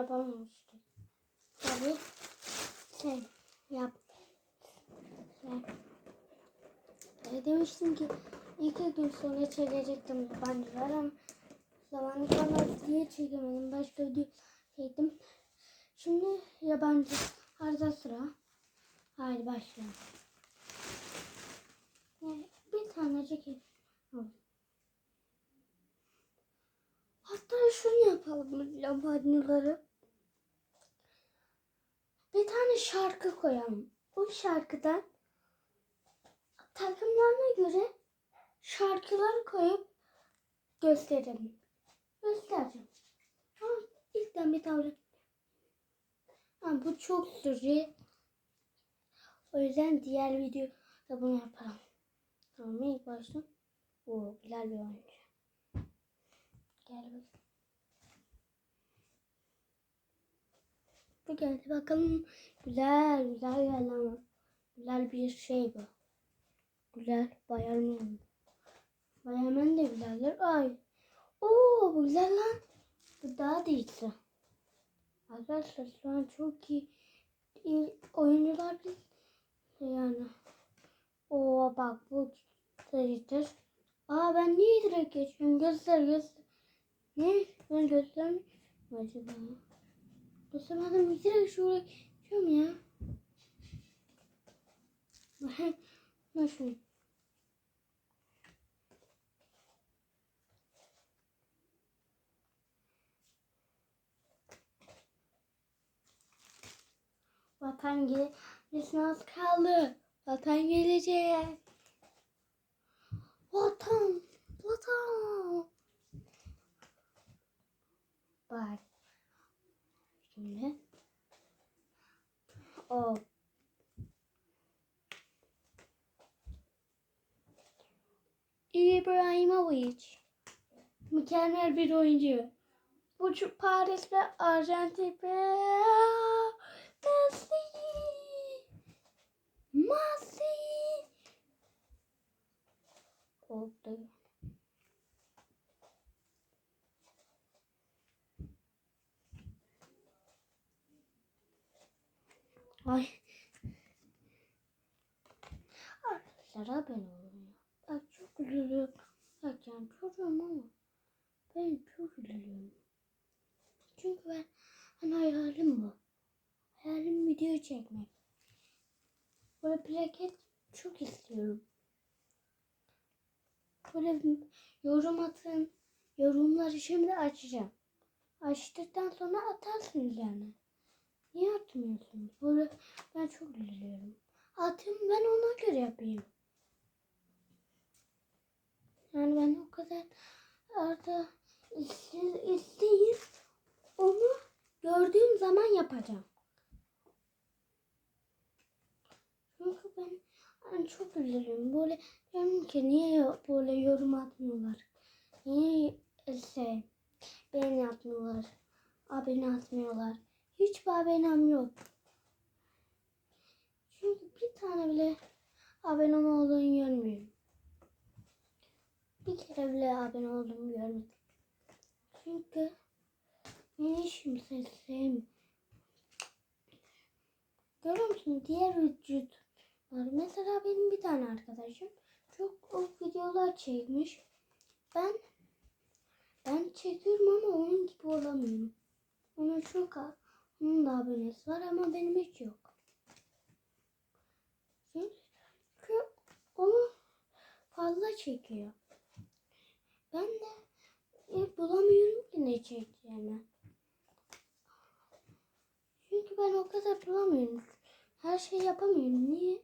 yapamamıştık. Tabii şey yap. Şey. E, demiştim ki iki gün sonra çekecektim yabancılar ama zamanı kalmadı diye çekemedim. Başka video çektim. Şimdi yabancı arada sıra. Haydi başlayalım. Yani bir tane çekelim. Hatta şunu yapalım yabancıları. Bir tane şarkı koyalım. O şarkıdan takımlarına göre şarkılar koyup gösterelim. Göstereceğim. Ama ilkten bir tane. Ama bu çok sürüyor. O yüzden diğer videoda bunu yaparım. Tamam ilk başta. Oo güzel bir oyuncu. Gel bakayım. Bu geldi bakalım. Güzel güzel geldi. Güzel bir şey bu. Güzel bayarmıyorum. Bayarmen de güzeldir. Ay. Oo bu güzel lan. Bu daha da iyisi. Arkadaşlar şu an çok iyi, iyi oyuncular biz yani. Oo bak bu sayıdır. Aa ben niye direkt geçiyorum? Göster göster. Ne? Ben göstermiş mi acaba? Göstermedim. Direkt şuraya geçiyorum ya. Nasıl? Vatan gelmesine az kaldı. Vatan gelecek. Vatan, vatan. Bak. Şimdi. O. İbrahimovic. Mükemmel bir oyuncu. Bu Paris ve Arjantin Messi. Messi. Oldu. Ay. Arkadaşlar ben oluyorum. Ben çok üzülüyorum. Yani çocuğum ama ben çok üzülüyorum. Çünkü ben, ben hayalim bu. Hayalim video çekmek. Böyle plaket çok istiyorum. Böyle yorum atın. Yorumları şimdi açacağım. Açtıktan sonra atarsınız yani. Niye atmıyorsunuz? Böyle ben çok üzülüyorum. Atın ben ona göre yapayım. Yani ben o kadar arada siz isteyin onu gördüğüm zaman yapacağım. Çünkü ben, ben çok üzülüyorum. Böyle diyorum ki niye böyle yorum atmıyorlar? Niye şey beğeni atmıyorlar? Abone atmıyorlar. Hiç abonem yok. Çünkü bir tane bile abonem olduğunu görmüyorum. Bir kere bile abone olduğumu görmedim. Çünkü beni hiç kimse. Görüyor musun? Diğer vücut var. Mesela benim bir tane arkadaşım çok o videolar çekmiş. Ben ben çekiyorum ama onun gibi olamıyorum. Onun çok az. Onun da abonesi var ama benim hiç yok. Çünkü onu fazla çekiyor. Ben de e, bulamıyorum ki ne çekeceğimi. Çünkü ben o kadar bulamıyorum. Her şeyi yapamıyorum. Niye?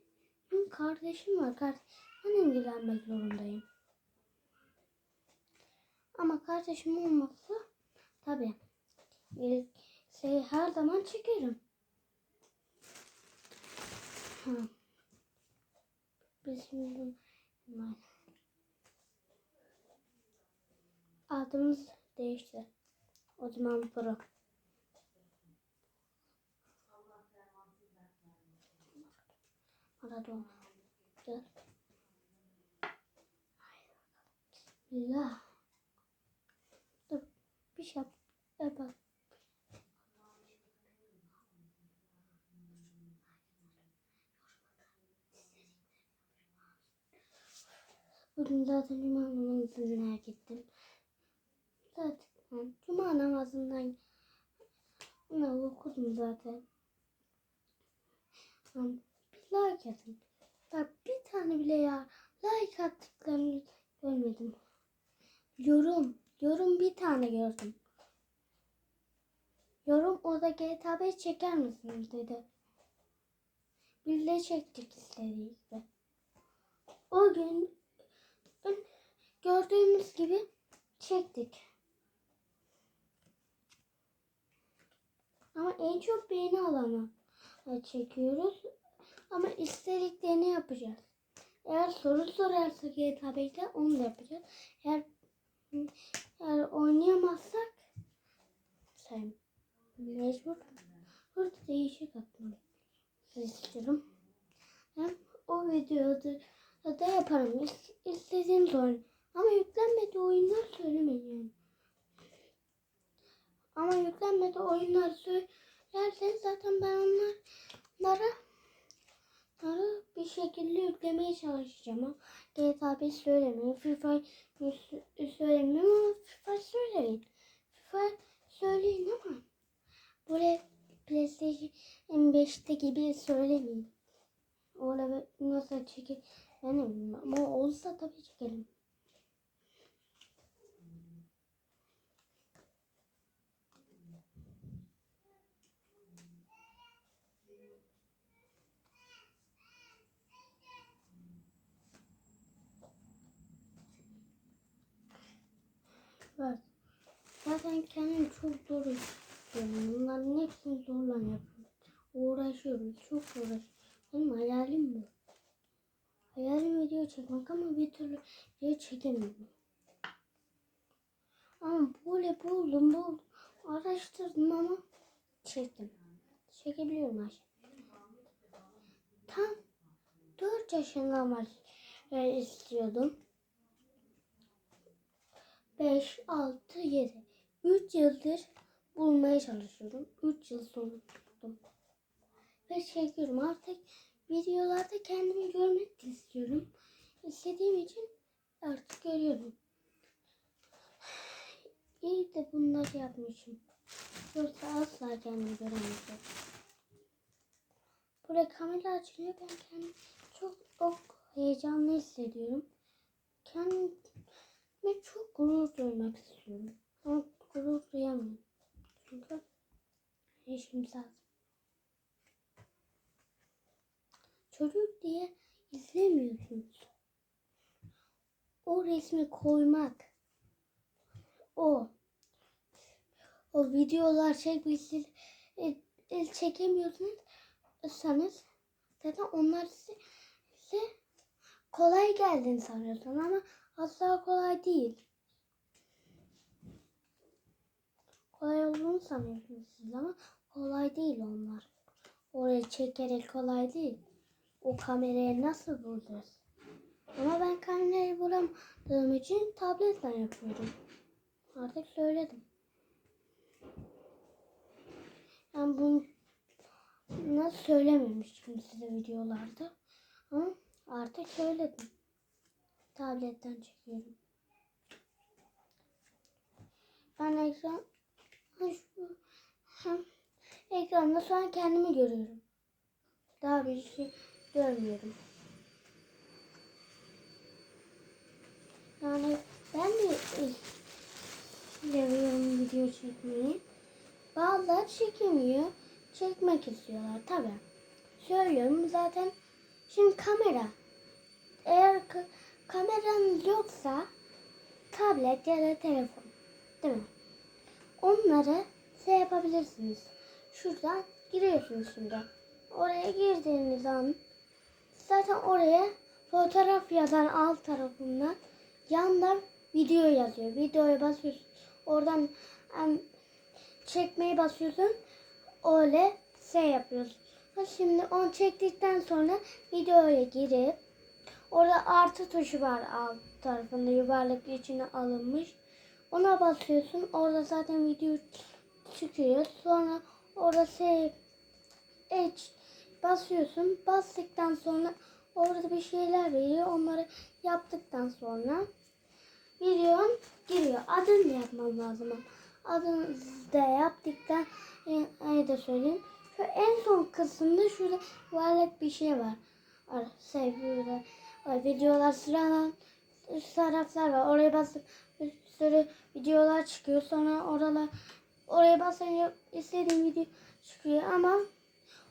Çünkü kardeşim var. Kardeşimle ilgilenmek zorundayım. Ama kardeşim olmazsa tabii e, şey, her zaman çekerim. Ha. Şimdi adımız değişti. O zaman pro. Maradona. Gel. Bismillah. Dur. Bir şey yap. Yap. Bugün zaten cuma namazına gittim. Zaten cuma namazından ne okudum zaten. Bir like atın. Bak bir tane bile ya like attıklarını görmedim. Yorum. Yorum bir tane gördüm. Yorum o da GTA 5 çeker misiniz dedi. Biz de çektik istedik de. O gün gördüğümüz gibi çektik. Ama en çok beğeni alanı çekiyoruz. Ama istediklerini yapacağız. Eğer soru sorarsa GTA 5'te onu da yapacağız. Eğer, eğer oynayamazsak sen mecbur burada değişik atmak istiyorum. Hem o videoda da yaparım. İs- İstediğim oyun. Ama yüklenmedi oyunlar söylemeyin. Ama yüklenmedi oyunlar söylerseniz zaten ben onlara onları bir şekilde yüklemeye çalışacağım. Ama GTA 5 söylemeyin. FIFA söylemeyin ama FIFA söyleyin. FIFA söyleyin ama böyle PlayStation 5'te gibi söylemeyin. Orada nasıl çekil bilmiyorum. Ama olsa tabii çekelim. Bak. Zaten kendim çok zor istiyorum. Bunların hepsini zorla yapıyorum. Uğraşıyorum. Çok uğraşıyorum. Benim hayalim bu. Hayalim video çekmek ama bir türlü video çekemiyorum. Ama böyle buldum buldum. Araştırdım ama çektim. Çekebiliyorum her. Tam 4 yaşında var e, istiyordum. 5, 6, 7. 3 yıldır bulmaya çalışıyorum. 3 yıl sonra buldum. Ve çekiyorum artık videolarda kendimi görmek istiyorum. İstediğim için artık görüyorum. İyi de bunları yapmışım. Yoksa asla kendimi göremeyeceğim. Burada kamera açılıyor. Ben kendimi çok, çok heyecanlı hissediyorum. Kendime çok gurur duymak istiyorum. Ama gurur duyamıyorum. Çünkü yaşım lazım. Çocuk diye izlemiyorsunuz. O resmi koymak, o o videolar çekmişsiniz, e, e, çekemiyorsunuz zaten onlar size, size kolay geldiğini sanıyorsun ama asla kolay değil. Kolay olduğunu sanıyorsunuz siz ama kolay değil onlar. Oraya çekerek kolay değil o kamerayı nasıl bulacağız? Ama ben kamerayı bulamadığım için tabletle yapıyorum. Artık söyledim. Ben bunu nasıl söylememiştim size videolarda. Ama artık söyledim. Tabletten çekiyorum. Ben ekran ekranda şu an kendimi görüyorum. Daha bir şey görmüyorum. Yani ben de seviyorum video çekmeyi. Bazıları çekemiyor. Çekmek istiyorlar tabi. Söylüyorum zaten. Şimdi kamera. Eğer ka kameranız yoksa tablet ya da telefon. Değil mi? Onları şey yapabilirsiniz. Şuradan giriyorsunuz şimdi. Oraya girdiğiniz an zaten oraya fotoğraf yazan alt tarafından yandan video yazıyor. Videoya basıyorsun. Oradan um, çekmeyi basıyorsun. Öyle şey yapıyorsun. Şimdi onu çektikten sonra videoya girip orada artı tuşu var alt tarafında yuvarlak içine alınmış. Ona basıyorsun. Orada zaten video çıkıyor. Sonra orada şey Edge basıyorsun. Bastıktan sonra Orada bir şeyler veriyor. Onları yaptıktan sonra videom giriyor. Adını da yapmam lazım. Adını da yaptıktan e, da söyleyeyim. Şu en son kısımda şurada yuvarlak bir şey var. Ar- Şey var. videolar sıralan taraflar var. Oraya basıp bir sürü videolar çıkıyor. Sonra oralar oraya basınca istediğim video çıkıyor ama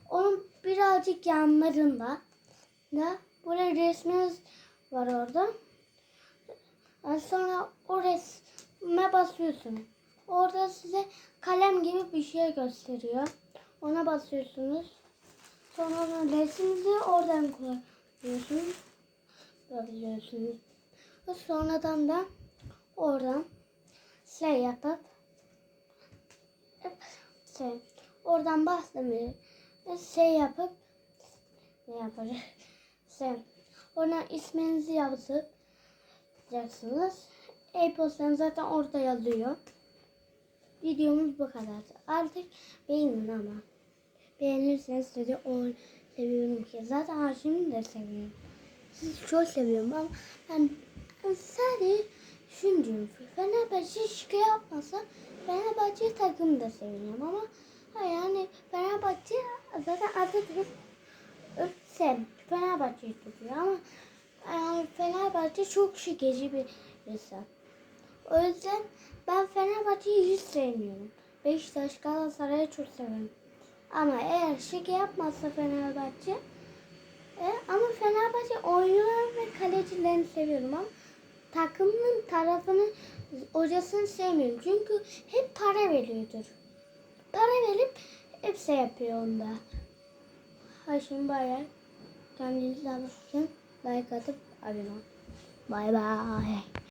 onun birazcık yanlarında da buraya resminiz var orada. Sonra o resme basıyorsunuz. Orada size kalem gibi bir şey gösteriyor. Ona basıyorsunuz. Sonra resminizi oradan kullanıyorsunuz. Basıyorsunuz. Ve sonradan da oradan şey yapıp şey, oradan bastırmayı şey yapıp ne yapacak? Şey, ona isminizi yazacaksınız. E-postanız zaten orada yazıyor. Videomuz bu kadar. Artık beğenin ama. Beğenirseniz sizi o seviyorum ki. Zaten Haşim'i de seviyorum. Sizi çok seviyorum ama ben, ben sadece şunu diyorum. Fenerbahçe şike yapmasa Fenerbahçe takımı da seviyorum ama yani Fenerbahçe zaten Atatürk Öpsem Fenerbahçe'yi tutuyor ama yani Fenerbahçe çok şikeci bir insan. O yüzden ben Fenerbahçe'yi hiç sevmiyorum. Beşiktaş Galatasaray'ı çok severim. Ama eğer şike yapmazsa Fenerbahçe e, ama Fenerbahçe oyuncular ve kalecilerini seviyorum ama takımın tarafını hocasını sevmiyorum. Çünkü hep para veriyordur. Para verip hepsi yapıyor onda. Ha şimdi bay Kendinize bakın. Like atıp abone olun. Bay bay.